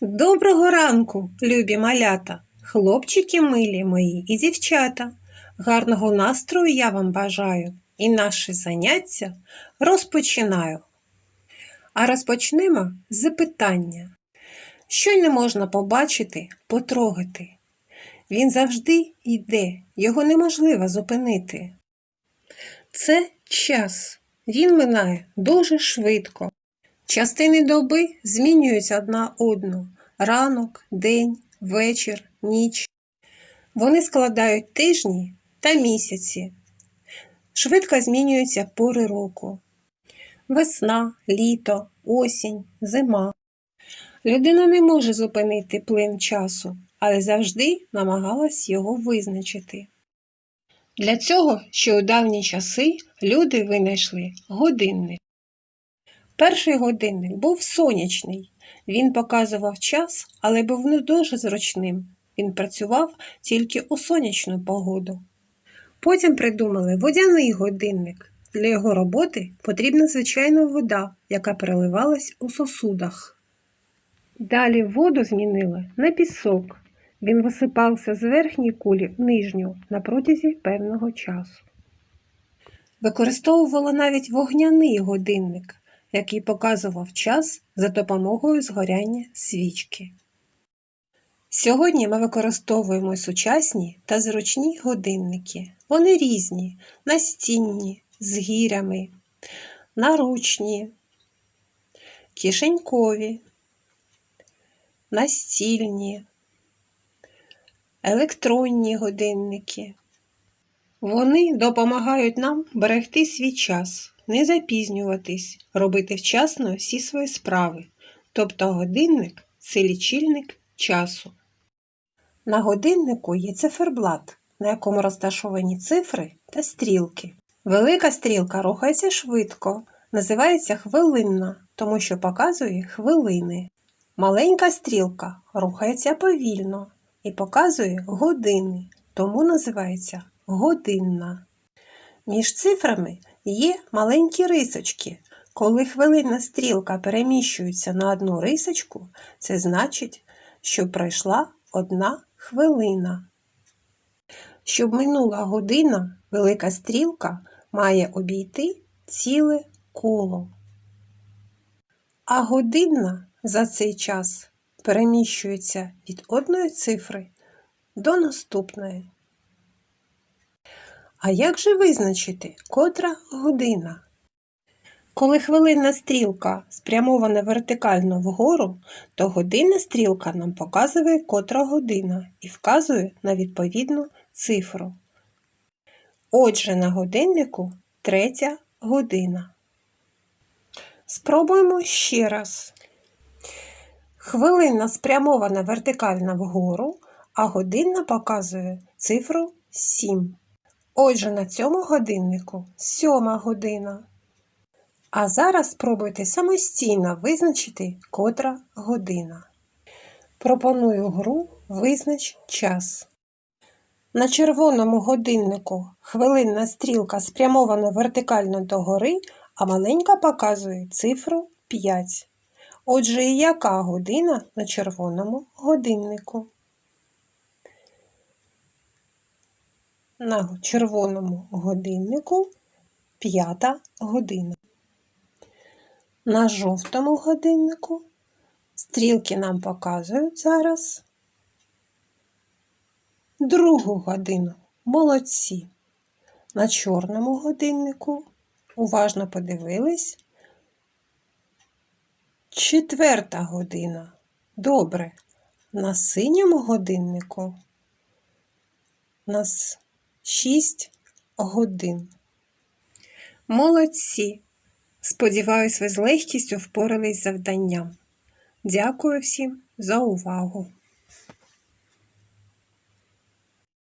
Доброго ранку, любі малята, хлопчики милі мої і дівчата. Гарного настрою я вам бажаю і наше заняття розпочинаю. А розпочнемо з запитання. Що не можна побачити, потрогати? Він завжди йде, його неможливо зупинити. Це час. Він минає дуже швидко. Частини доби змінюються одна одну ранок, день, вечір, ніч. Вони складають тижні та місяці. Швидко змінюються пори року. Весна, літо, осінь, зима. Людина не може зупинити плин часу, але завжди намагалась його визначити. Для цього ще у давні часи люди винайшли годинник. Перший годинник був сонячний. Він показував час, але був не дуже зручним. Він працював тільки у сонячну погоду. Потім придумали водяний годинник. Для його роботи потрібна звичайна вода, яка переливалась у сосудах. Далі воду змінили на пісок. Він висипався з верхньої кулі в нижню на протязі певного часу. Використовували навіть вогняний годинник, який показував час за допомогою згоряння свічки. Сьогодні ми використовуємо сучасні та зручні годинники. Вони різні, настінні, з гірями, наручні, кишенькові, настільні, електронні годинники. Вони допомагають нам берегти свій час, не запізнюватись, робити вчасно всі свої справи. Тобто годинник це лічильник часу. На годиннику є циферблат, на якому розташовані цифри та стрілки. Велика стрілка рухається швидко, називається хвилинна, тому що показує хвилини. Маленька стрілка рухається повільно і показує години, тому називається годинна. Між цифрами є маленькі рисочки. Коли хвилинна стрілка переміщується на одну рисочку, це значить, що пройшла одна хвилина. Щоб минула година, велика стрілка має обійти ціле коло. А годинна за цей час переміщується від одної цифри до наступної. А як же визначити, котра година? Коли хвилинна стрілка спрямована вертикально вгору, то годинна стрілка нам показує котра година і вказує на відповідну цифру. Отже, на годиннику третя година. Спробуємо ще раз. Хвилина спрямована вертикально вгору, а годинна показує цифру 7. Отже, на цьому годиннику сьома година. А зараз спробуйте самостійно визначити котра година. Пропоную гру Визнач час. На червоному годиннику хвилинна стрілка спрямована вертикально догори, а маленька показує цифру 5. Отже, яка година на червоному годиннику? На червоному годиннику п'ята година. На жовтому годиннику стрілки нам показують зараз другу годину. Молодці. На чорному годиннику уважно подивились. Четверта година. Добре. На синьому годиннику нас 6 годин. Молодці! Сподіваюсь, ви з легкістю впорались з завданням. Дякую всім за увагу!